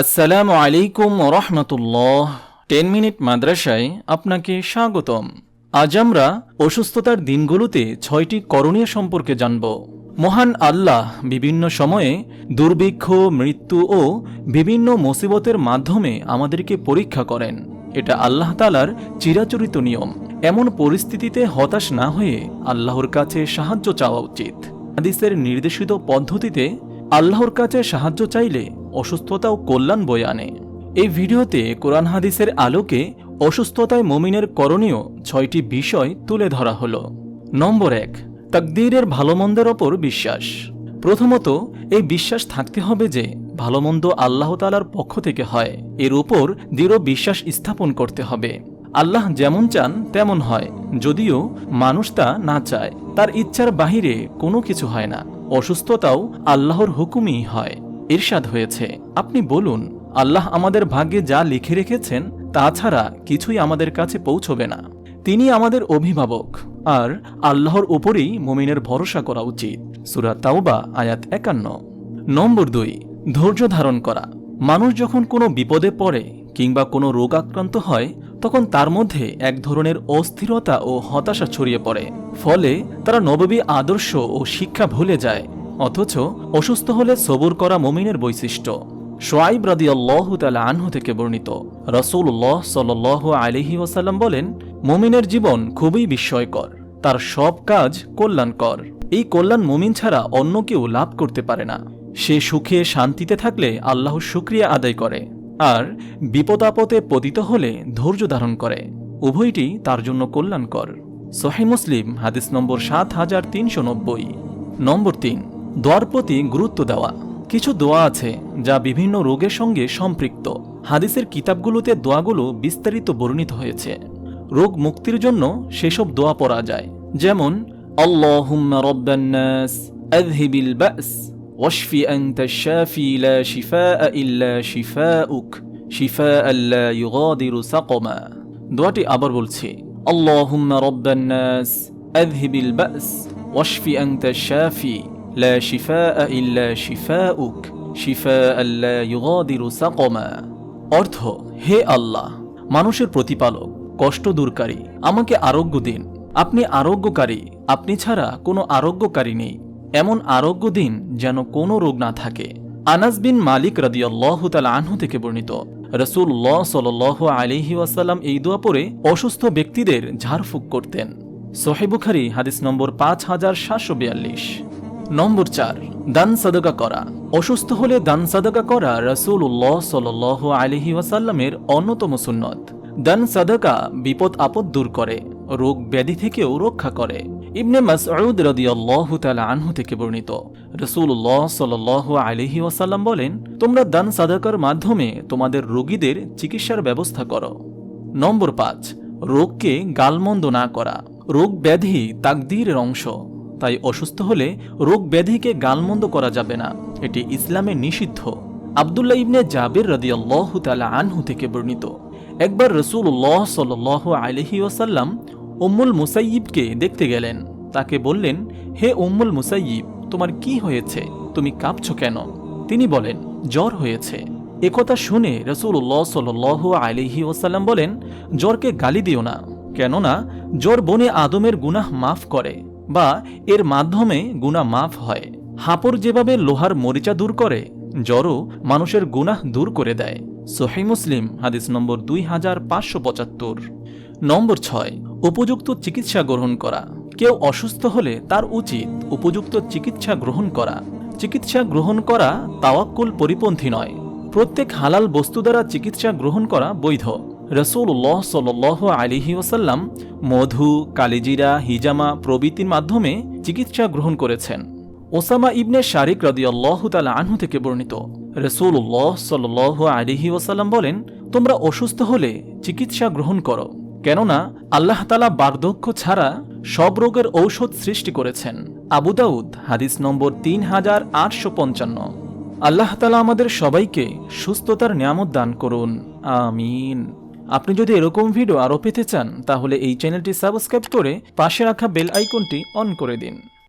আসসালামু আলাইকুম রহমতুল্লাহ। Ten minute মাদ্রাসায় আপনাকে স্বাগতম। আজ আমরা অসুস্থতার দিনগুলোতে ছয়টি করণীয় সম্পর্কে জানব। মহান আল্লাহ বিভিন্ন সময়ে দুর্ভিক্ষ, মৃত্যু ও বিভিন্ন মুসিবতের মাধ্যমে আমাদেরকে পরীক্ষা করেন। এটা আল্লাহ তালার চিরাচরিত নিয়ম। এমন পরিস্থিতিতে হতাশ না হয়ে আল্লাহর কাছে সাহায্য চাওয়া উচিত। হাদিসের নির্দেশিত পদ্ধতিতে আল্লাহর কাছে সাহায্য চাইলে অসুস্থতা ও কল্যাণ বয়ে আনে। এই ভিডিওতে কোরআন হাদিসের আলোকে অসুস্থতায় মমিনের করণীয় ছয়টি বিষয় তুলে ধরা হলো। নম্বর এক, তাকদীরের ভালোমন্দের ওপর বিশ্বাস। প্রথমত, এই বিশ্বাস থাকতে হবে যে ভালোমন্দ আল্লাহ তালার পক্ষ থেকে হয়। এর উপর দৃঢ় বিশ্বাস স্থাপন করতে হবে। আল্লাহ যেমন চান, তেমন হয়। যদিও মানুষ তা না চায়। তার ইচ্ছার বাহিরে কোনো কিছু হয় না। অসুস্থতাও আল্লাহর হুকুমই হয়। ইরশাদ হয়েছে। আপনি বলুন, আল্লাহ আমাদের ভাগ্যে যা লিখে রেখেছেন তাছাড়া কিছুই আমাদের কাছে পৌঁছবে না। তিনি আমাদের অভিভাবক। আর আল্লাহর উপরেই মুমিনের ভরসা করা উচিত। সুরা তাওবা, আয়াত একান্ন। নম্বর দুই, ধৈর্য ধারণ করা। মানুষ যখন কোনো বিপদে পড়ে কিংবা কোনো রোগ আক্রান্ত হয় তখন তার মধ্যে এক ধরনের অস্থিরতা ও হতাশা ছড়িয়ে পড়ে। ফলে তারা নববী আদর্শ ও শিক্ষা ভুলে যায়, অথচ অসুস্থ হলে সবুর করা মমিনের বৈশিষ্ট্য। সোয়াইব রাদি আল্লাহ তালা আনহু থেকে বর্ণিত রসুল্লাহ সাল আলহি ওসাল্লাম বলেন, মমিনের জীবন খুবই বিস্ময়কর, তার সব কাজ কল্যাণকর। এই কল্যাণ মমিন ছাড়া অন্য কেউ লাভ করতে পারে না। সে সুখে শান্তিতে থাকলে আল্লাহ শুক্রিয়া আদায় করে। আর বিপদ আপদে পতিত হলে ধৈর্য ধারণ করে। উভয়টি তার জন্য কল্যাণকর। সোহে মুসলিম, হাদিস নম্বর সাত হাজার তিনশো নব্বই। নম্বর তিন, দোয়ার প্রতি গুরুত্ব দেওয়া। কিছু দোয়া আছে যা বিভিন্ন রোগের সঙ্গে সম্পৃক্ত। হাদিসের কিতাবগুলোতে দোয়াগুলো বিস্তারিত বর্ণিত হয়েছে। রোগ মুক্তির জন্য সেসব দোয়া পড়া যায়। যেমন, আল্লাহুম্মা রব্বান নাস, আযহিবিল বাস। واشف أنت الشافي لا شفاء إلا شفاؤك شفاء لا يغادر سقما দোয়াটি আবার বলছি اللهم رب الناس أذهب البأس واشف أنت الشافي لا شفاء إلا شفاؤك شفاء لا يغادر سقما অর্থ হে আল্লাহ মানুষের প্রতিপালক কষ্ট দূরকারী আমাকে আরোগ্য দিন আপনি আরোগ্যকারী আপনি ছাড়া কোনো আরোগ্যকারী নেই এমন আরোগ্য দিন যেন কোনো রোগ না থাকে। আনাস বিন মালিক রদিয়াল্লাহ তাল আনহু থেকে বর্ণিত রসুল্লাহ সাল আলিহি ওয়াসাল্লাম এই দোয়া পরে অসুস্থ ব্যক্তিদের ঝাড়ফুঁক করতেন। সোহেবুখারি হাদিস নম্বর পাঁচ হাজার সাতশো বিয়াল্লিশ। নম্বর চার, দান সাদকা করা। অসুস্থ হলে দান সাদকা করা রসুল্লাহ সাল আলিহি ওয়াসাল্লামের অন্যতম সুন্নত। দান সাদকা বিপদ আপদ দূর করে, রোগ ব্যাধি থেকেও রক্ষা করে। ইবনে মাসউদ রাদিয়াল্লাহু তাআলা আনহু থেকে বর্ণিত। রাসূলুল্লাহ সাল্লাল্লাহু আলাইহি ওয়াসাল্লাম বলেন, তোমরা দান সাদাকার মাধ্যমে তোমাদের রোগীদের চিকিৎসার ব্যবস্থা করো। নম্বর পাঁচ, রোগকে গালমন্দ না করা। রোগ ব্যাধি তাকদীরের অংশ। তাই অসুস্থ হলে রোগ ব্যাধিকে গালমন্দ করা যাবে না। এটি ইসলামে নিষিদ্ধ। আবদুল্লাহ ইবনে জাবির রাদিয়াল্লাহু তাআলা আনহু থেকে বর্ণিত। একবার রসুল্লাহ সাল আলহি ওয়াসাল্লাম উম্মুল মুসাইয়িবকে দেখতে গেলেন। তাকে বললেন, হে উম্মুল মুসাইয়িব, তোমার কি হয়েছে? তুমি কাঁপছ কেন? তিনি বলেন, জ্বর হয়েছে। একথা শুনে রসুল্লাহ সাল আলিহি ওসাল্লাম বলেন, জ্বরকে গালি দিও না, কেননা জ্বর বনে আদমের গুনাহ মাফ করে বা এর মাধ্যমে গুনাহ মাফ হয়। হাঁপড় যেভাবে লোহার মরিচা দূর করে, জ্বরও মানুষের গুনাহ দূর করে দেয়। সোহে মুসলিম, হাদিস নম্বর দুই হাজার পাঁচশো পঁচাত্তর। নম্বর ছয় উপযুক্ত চিকিৎসা গ্রহণ করা। কেউ অসুস্থ হলে তার উচিত উপযুক্ত চিকিৎসা গ্রহণ করা। চিকিৎসা গ্রহণ করা তাওয়াক্কুল পরিপন্থী নয়। প্রত্যেক হালাল বস্তু দ্বারা চিকিৎসা গ্রহণ করা বৈধ। রসুল্লাহ সাল আলিহি ওসাল্লাম মধু, কালিজিরা, হিজামা প্রভৃতির মাধ্যমে চিকিৎসা গ্রহণ করেছেন। ওসামা ইবনে শারিক রদিয়াল্লাহ তালা আনহু থেকে বর্ণিত। রসুল্লাহ সাল আলিহি ওসাল্লাম বলেন, তোমরা অসুস্থ হলে চিকিৎসা গ্রহণ করো। কেননা আল্লাহ তালা বার্ধক্য ছাড়া সব রোগের ঔষধ সৃষ্টি করেছেন। আবুদাউদ হাদিস নম্বর তিন হাজার আটশো পঞ্চান্ন। আল্লাহ তালা আমাদের সবাইকে সুস্থতার নিয়ামত দান করুন। আমিন। আপনি যদি এরকম ভিডিও আরও পেতে চান, তাহলে এই চ্যানেলটি সাবস্ক্রাইব করে পাশে রাখা বেল আইকনটি অন করে দিন।